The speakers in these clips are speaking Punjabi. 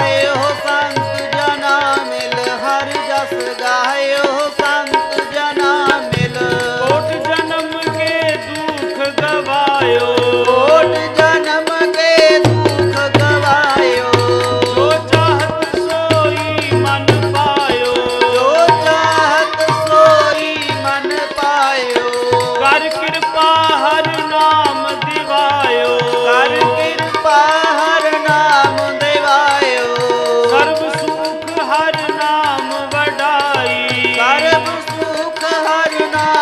ਗਾਇਓ ਸੰਤ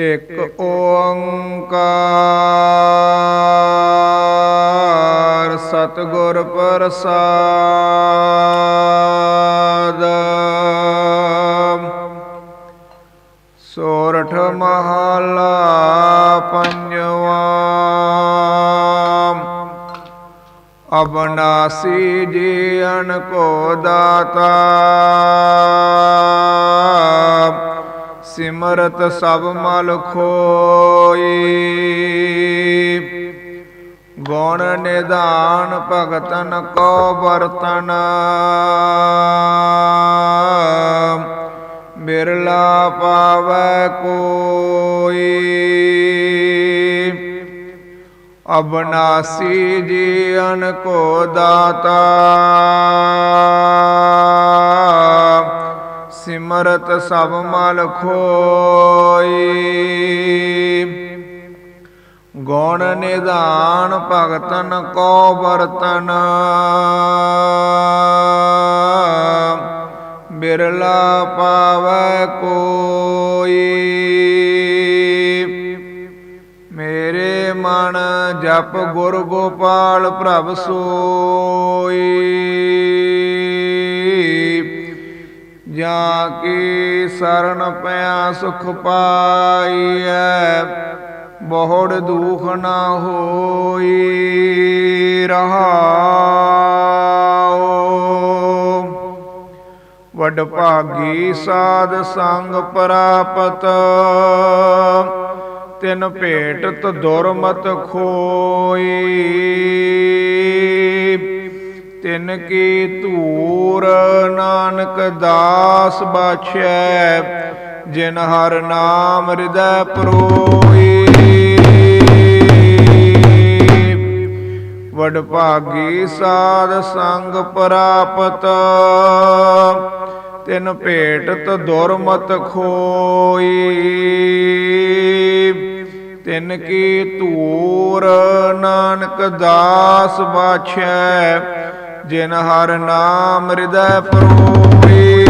ਇੱਕ ਓੰਕਾਰ ਸਤਿਗੁਰ ਪ੍ਰਸਾਦ। ਸੋਰਠ ਮਹਲਾ ਪੰਜਵਾ। ਅਬਨਾਸੀ ਜੀਵਨ ਕੋ ਦਾਤਾ। ਸਿਮਰਤ ਸਭ ਮਲ ਖੋਈ। ਗੁਣ ਨਿਧਾਨ ਭਗਤਨ ਕੋ ਬਰਤਨ ਬਿਰਲਾ ਪਾਵੈ ਕੋਈ। ਅਬਨਾਸੀ ਜੀਵਨ ਕੋ ਦਾਤਾ। ਸਿਮਰਤ ਸਭ ਮਲ ਖੋਈ। ਗੁਣ ਨਿਧਾਨ ਭਗਤਨ ਕੋ ਬਰਤਨ ਬਿਰਲਾ ਪਾਵੈ ਕੋਈ। ਮੇਰੇ ਮਨ ਜਪ ਗੁਰ ਗੋਪਾਲ ਪ੍ਰਭ ਸੋਈ। ਜਾਂ ਕੀ ਸਰਨ ਪਿਆ ਸੁਖ ਪਾਈਐ, ਬਹੁੜ ਦੁਖ ਨਾ ਹੋਈ ਰਹਾਉ। ਵਡ ਭਾਗੀ ਸਾਧ ਸੰਗ ਪ੍ਰਾਪਤ, ਤਿਨ ਭੇਟਤ ਦੁਰਮਤ ਖੋਈ। ਤਿਨ ਕੀ ਧੂਰ, ਨਾਨਕ ਦਾਸ ਬਾਛੈ ਜਿਨ ਹਰ ਨਾਮ ਹਿਰਦੈ ਪਰੋਈ ਵਡ ਭਾਗੀ ਸਾਧ ਸੰਗ ਪ੍ਰਾਪਤ, ਤਿਨ ਭੇਟਤ ਦੁਰਮਤ ਖੋਈ। ਤਿਨ ਕੀ ਧੂਰ, ਨਾਨਕ ਦਾਸ ਬਾਛੈ ਜਿਨ ਹਰ ਨਾਮ ਹਿਰਦੈ ਪਰੋਏ